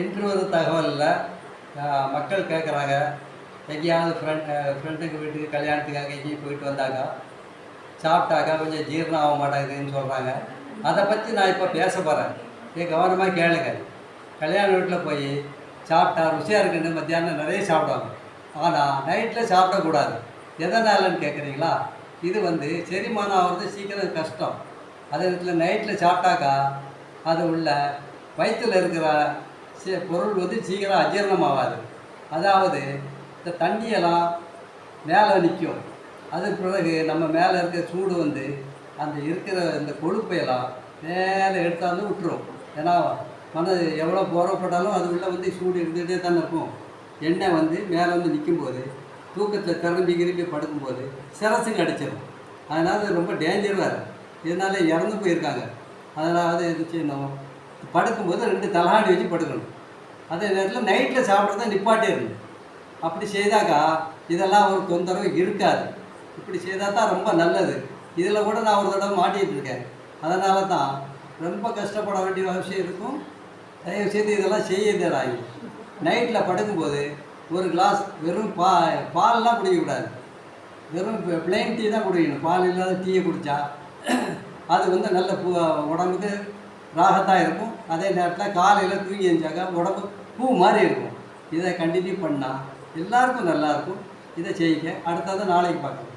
இன்று ஒரு தகவலில் மக்கள் கேட்குறாங்க எங்கேயாவது ஃப்ரெண்ட் ஃப்ரெண்டுக்கு வீட்டுக்கு கல்யாணத்துக்காக எங்கேயும் போயிட்டு வந்தாங்க சாப்பிட்டாக்கா கொஞ்சம் ஜீரணம் ஆக மாட்டேங்குதுன்னு சொல்கிறாங்க அதை பற்றி நான் இப்போ பேச போகிறேன் நீ கவனமாக கேளுங்க. கல்யாண வீட்டில் போய் சாப்பிட்டா ருசியாக இருக்குன்னு மத்தியானம் நிறைய சாப்பிடுவாங்க. ஆனால் நைட்டில் சாப்பிடக்கூடாது. எதனாலன்னு கேட்குறீங்களா இது வந்து செரிமானம் ஆகிறது சீக்கிரம் கஷ்டம். அதே நேரத்தில் நைட்டில் சாப்பிட்டாக்கா அது உள்ள வயிற்றில் இருக்கிற பொருள் வந்து சீக்கிரம் அஜீரணமாகாது. அதாவது இந்த தண்ணியெல்லாம் மேலே நிற்கும். அதுக்கு பிறகு நம்ம மேலே இருக்கிற சூடு வந்து அந்த இருக்கிற இந்த கொழுப்பையெல்லாம் மேலே எடுத்தாந்து விட்டுரும். ஏன்னா மனது எவ்வளோ போகிறப்பட்டாலும் அது உள்ளே வந்து சூடு இருந்துகிட்டே தானே இருக்கும். எண்ணெய் வந்து மேலே வந்து நிற்கும்போது தூக்கத்தில் திறம்பி கிரும்பி படுக்கும்போது சிரசுங்க அடிச்சிடும் அதனால் ரொம்ப டேஞ்சராக இருக்கும் இதனால் இறந்து போயிருக்காங்க. அதனால் அதனால இது செய்யணும்? படுக்கும்போது ரெண்டு தலகாணி வச்சு படுக்கணும். அதே நேரத்தில் நைட்டில் சாப்பிட்றத நிப்பாட்டே அப்படி செய்தாக்கா இதெல்லாம் ஒரு தொந்தரவு இருக்காது. இப்படி செய்தால் தான் ரொம்ப நல்லது. இதில் கூட நான் ஒரு தடவை மாட்டிகிட்டு இருக்கேன். அதனால தான் ரொம்ப கஷ்டப்பட வேண்டிய அவசியம் இருக்கும். தயவு செய்து இதெல்லாம் செய்யக்கூடாது நைட்டில் படுக்கும்போது ஒரு கிளாஸ் வெறும் பா பால்லாம் குடிக்கக்கூடாது. வெறும் பிளெயின் டீ தான் குடிக்கணும். பால் இல்லாத டீயை குடித்தா அது வந்து நல்ல பூ உடம்புக்கு ராகத்தான் இருக்கும். அதே நேரத்தில் காலையில் தூங்கி எழுந்தாக்கா உடம்பு பூ மாதிரி இருக்கும். இதை கண்டினியூ பண்ணால் எல்லாருக்கும் நல்லாயிருக்கும் இதை செய்யுங்க. அடுத்தது நாளைக்கு பார்க்கலாம்.